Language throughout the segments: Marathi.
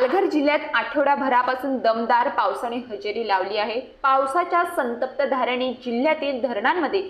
पालघर जिल्ह्यात आठवडाभरापासून दमदार पावसाने हजेरी लावली आहे. पावसाच्या संतप्त धाराने जिल्ह्यातील धरणांमध्ये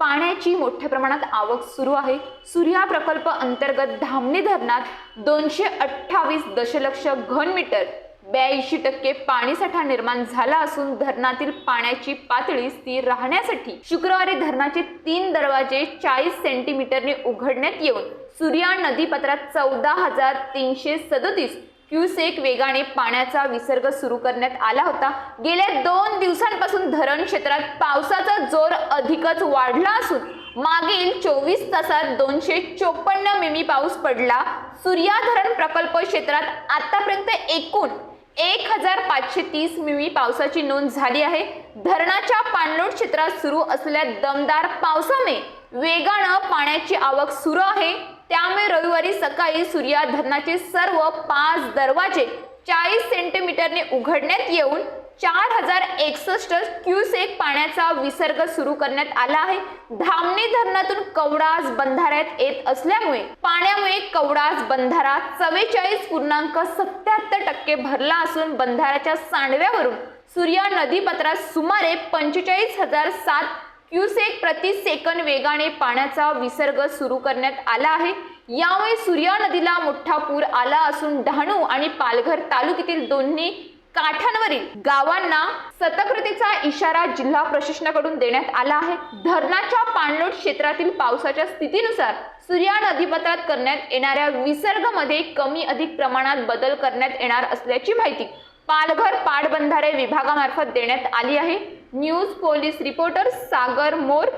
पाण्याची मोठ्या प्रमाणात आवक सुरू आहे. सूर्या प्रकल्प अंतर्गत धामणी धरणात दोनशे अठ्ठावीस दशलक्ष घनमीटर ब्याऐंशी टक्के पाणीसाठा निर्माण झाला असून धरणातील पाण्याची पातळी स्थिर राहण्यासाठी शुक्रवारी धरणाचे तीन दरवाजे चाळीस सेंटीमीटरने उघडण्यात येऊन सूर्या नदीपात्रात चौदा हजार तीनशे सदतीस क्युसेक वेगाने पाण्याचा विसर्ग सुरू करण्यात आला होता. गेल्या दोन दिवसांपासून धरण क्षेत्रात पावसाचा जोर अधिकच वाढला असून मागील चोवीस तासात दोनशे चोपन्न मिमी पाऊस पडला. सूर्या धरण प्रकल्प क्षेत्रात आतापर्यंत एकूण एक हजार पाचशे तीस मिमी पावसाची नोंद झाली आहे. धरणाच्या पाणलोट क्षेत्रात सुरू असलेल्या दमदार पावसामुळे वेगानं पाण्याची आवक सुरू आहे. त्यामुळे रविवारी सकाळी सूर्या धरणाचे सर्व पाच दरवाजे चाळीस सेंटीमीटरने उघडण्यात येऊन चार हजार एकसष्ट क्युसेक पाण्याचा विसर्ग सुरू करण्यात आला आहे. धामणी धरणातून कवडास बंधाऱ्यात येत असल्यामुळे पाण्यामुळे कवडास बंधारा चव्वेचाळीस पूर्णांक सत्याहत्तर टक्के भरला असून बंधाऱ्याच्या सांडव्यावरून सूर्या नदीपात्रात सुमारे पंचेचाळीस हजार सात क्युसेक प्रति सेकंद वेगाने पाण्याचा विसर्ग सुरू करण्यात आला आहे. यामुळे सूर्या नदीला मोठा पूर आला असून डहाणू आणि पालघर तालुक्यातील दोन्ही काठांवरील गावांना सतर्कतेचा इशारा जिल्हा प्रशासनाकडून देण्यात आला आहे. धरणाच्या पाणलोट क्षेत्रातील पावसाच्या स्थितीनुसार सूर्या नदीपात्रात करण्यात येणाऱ्या विसर्गमध्ये कमी अधिक प्रमाणात बदल करण्यात येणार असल्याची माहिती पालघर पाटबंधारे विभागामार्फत देण्यात आली आहे. News police reporter Sagar More.